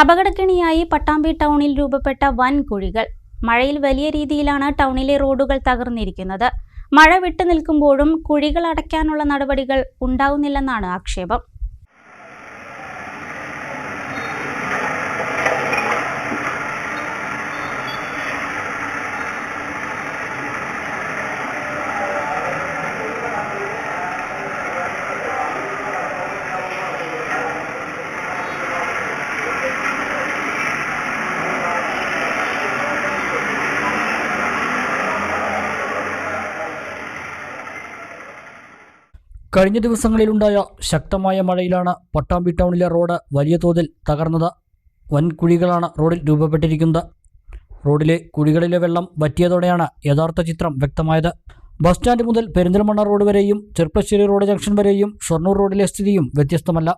അപകടക്കെണിയായി പട്ടാമ്പി ടൗണിൽ രൂപപ്പെട്ട വൻ കുഴികൾ. മഴയിൽ വലിയ രീതിയിലാണ് ടൗണിലെ റോഡുകൾ തകർന്നിരിക്കുന്നത്. മഴ വിട്ടു നിൽക്കുമ്പോഴും കുഴികൾ അടയ്ക്കാനുള്ള നടപടികൾ ഉണ്ടാവുന്നില്ലെന്നാണ് ആക്ഷേപം. കഴിഞ്ഞ ദിവസങ്ങളിലുണ്ടായ ശക്തമായ മഴയിലാണ് പട്ടാമ്പി ടൗണിലെ റോഡ് വലിയ തോതിൽ തകർന്നത്. വൻ കുഴികളാണ് റോഡിൽ രൂപപ്പെട്ടിരിക്കുന്നത്. റോഡിലെ കുഴികളിലെ വെള്ളം വറ്റിയതോടെയാണ് യഥാർത്ഥ ചിത്രം വ്യക്തമായത്. ബസ് സ്റ്റാൻഡ് മുതൽ പെരിന്തൽമണ്ണ റോഡ് വരെയും ചെർപ്പശ്ശേരി റോഡ് ജംഗ്ഷൻ വരെയും ഷൊർണൂർ റോഡിലെ സ്ഥിതിയും വ്യത്യസ്തമല്ല.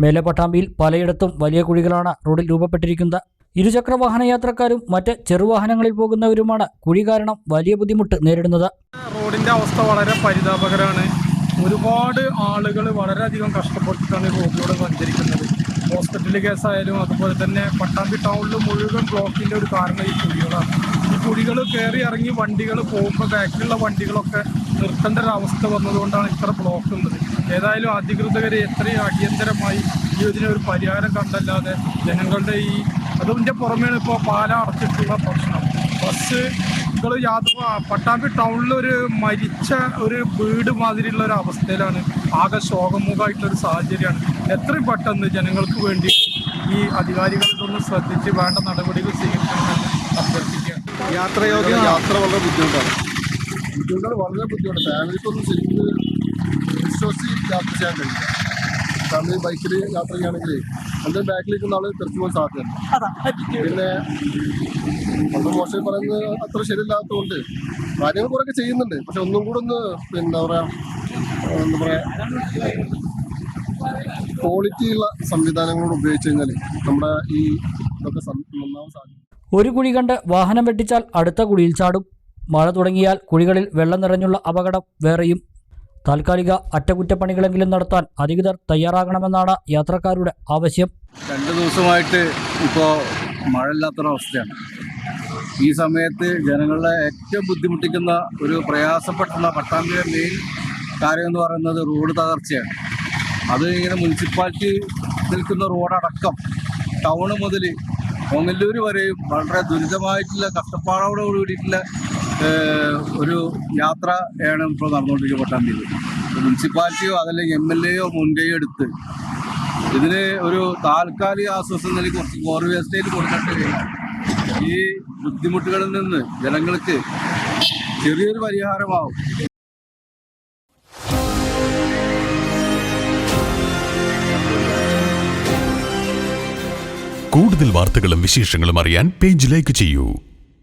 മേലെ പട്ടാമ്പിയിൽ പലയിടത്തും വലിയ കുഴികളാണ് റോഡിൽ രൂപപ്പെട്ടിരിക്കുന്നത്. ഇരുചക്ര വാഹന യാത്രക്കാരും മറ്റ് ചെറുവാഹനങ്ങളിൽ പോകുന്നവരുമാണ് കുഴി കാരണം വലിയ ബുദ്ധിമുട്ട് നേരിടുന്നത്. റോഡിന്റെ അവസ്ഥ വളരെ പരിതാപകരമാണ്. ഒരുപാട് ആളുകൾ വളരെയധികം കഷ്ടപ്പെട്ടിട്ടാണ് റോഡിലൂടെ സഞ്ചരിക്കുന്നത്. ഹോസ്പിറ്റൽ കേസായാലും അതുപോലെ തന്നെ പട്ടാമ്പി ടൗണിൽ മുഴുവൻ ബ്ലോക്കിന്റെ ഒരു കാരണം ഈ കുഴികളാണ്. ഈ കുഴികൾ കയറി ഇറങ്ങി വണ്ടികൾ പോകുമ്പോൾ ബാക്കിലുള്ള വണ്ടികളൊക്കെ നിർത്തേണ്ട ഒരു അവസ്ഥ വന്നതുകൊണ്ടാണ് ഇത്ര ബ്ലോക്ക് ഉള്ളത്. ഏതായാലും അധികൃതർ എത്രയും അടിയന്തരമായി ഈ ഇതിന് ഒരു പരിഹാരം കണ്ടല്ലാതെ ജനങ്ങളുടെ ഈ അതിന്റെ പുറമേണിപ്പോൾ പാല അടച്ചിട്ടുള്ള പ്രശ്നം. നിങ്ങൾ യാത്ര പട്ടാമ്പി ടൗണിൽ ഒരു മരിച്ച ഒരു വീട് മാതിരിയുള്ള ഒരു അവസ്ഥയിലാണ്. ആകെ ശോകമുഖമായിട്ടുള്ള ഒരു സാഹചര്യമാണ്. എത്രയും പെട്ടെന്ന് ജനങ്ങൾക്ക് വേണ്ടി ഈ അധികാരികൾ ഇതൊന്ന് ശ്രദ്ധിച്ച് വേണ്ട നടപടികൾ സ്വീകരിക്കണമെന്ന് അഭ്യർത്ഥിക്കുക യാത്രയോഗ്യ യാത്ര വളരെ ബുദ്ധിമുട്ടാണ്. ബുദ്ധിമുട്ടാണ് വളരെ ബുദ്ധിമുട്ട് ഫാമിലിക്കൊന്നും ശരിക്കും വിശ്വസിച്ച് യാത്ര ചെയ്യാൻ കഴിയില്ല. ഫാമിലി ബൈക്കിൽ യാത്ര ചെയ്യുകയാണെങ്കിൽ എന്റെ ബാക്കിലിരിക്കുന്ന ആൾ തെറിച്ചു പോകാൻ സാധ്യതയുണ്ട്. പിന്നെ അത് മോശം പറയുന്നത് അത്ര ശരിയല്ലാത്തതുകൊണ്ട് കാര്യങ്ങൾ കുറേയൊക്കെ ചെയ്യുന്നുണ്ട്. പക്ഷെ ഒന്നും കൂടെ ഒന്ന് പിന്നെ എന്താ പറയുക എന്താ പറയുക ക്വാളിറ്റിയുള്ള സംവിധാനങ്ങളോട് ഉപയോഗിച്ച് കഴിഞ്ഞാൽ നമ്മുടെ ഈ ഇതൊക്കെ നന്നാവാൻ സാധിക്കും ഒരു കുഴി കണ്ട് വാഹനം വെട്ടിച്ചാൽ അടുത്ത കുഴിയിൽ ചാടും. മഴ തുടങ്ങിയാൽ കുഴികളിൽ വെള്ളം നിറഞ്ഞുള്ള അപകടം വേറെയും താൽക്കാലിക അറ്റകുറ്റപ്പണികളെങ്കിലും നടത്താൻ അധികൃതർ തയ്യാറാകണമെന്നാണ് യാത്രക്കാരുടെ ആവശ്യം. രണ്ടു ദിവസമായിട്ട് ഇപ്പോൾ മഴയില്ലാത്തൊരവസ്ഥയാണ്. ഈ സമയത്ത് ജനങ്ങളെ ഏറ്റവും ബുദ്ധിമുട്ടിക്കുന്ന ഒരു പ്രയാസപ്പെട്ടുള്ള പട്ടാമ്പിയുടെ മെയിൻ കാര്യം എന്ന് പറയുന്നത് റോഡ് തകർച്ചയാണ്. അത് ഇങ്ങനെ മുനിസിപ്പാലിറ്റി നിൽക്കുന്ന റോഡടക്കം ടൗൺ മുതൽ ഓങ്ങല്ലൂർ വരെയും വളരെ ദുരിതമായിട്ടുള്ള കഷ്ടപ്പാടോട് കൂടിയിട്ടുള്ള ഏഹ്, ഒരു യാത്രയാണ് ഇപ്പോൾ നടന്നുകൊണ്ടിരിക്കുന്നത് തീയതി മുനിസിപ്പാലിറ്റിയോ അതല്ലെങ്കിൽ എം എൽ എയോ മുൻകൈ എടുത്ത് ഇതിന് ഒരു താൽക്കാലിക ആശ്വാസം നൽകി കുറച്ച് കോർ വേസ്റ്റേജ് കൊടുത്തിട്ട് ഈ ബുദ്ധിമുട്ടുകളിൽ നിന്ന് ജനങ്ങൾക്ക് ചെറിയൊരു പരിഹാരമാവും. കൂടുതൽ വാർത്തകളും വിശേഷങ്ങളും അറിയാൻ പേജ് ലൈക്ക് ചെയ്യൂ.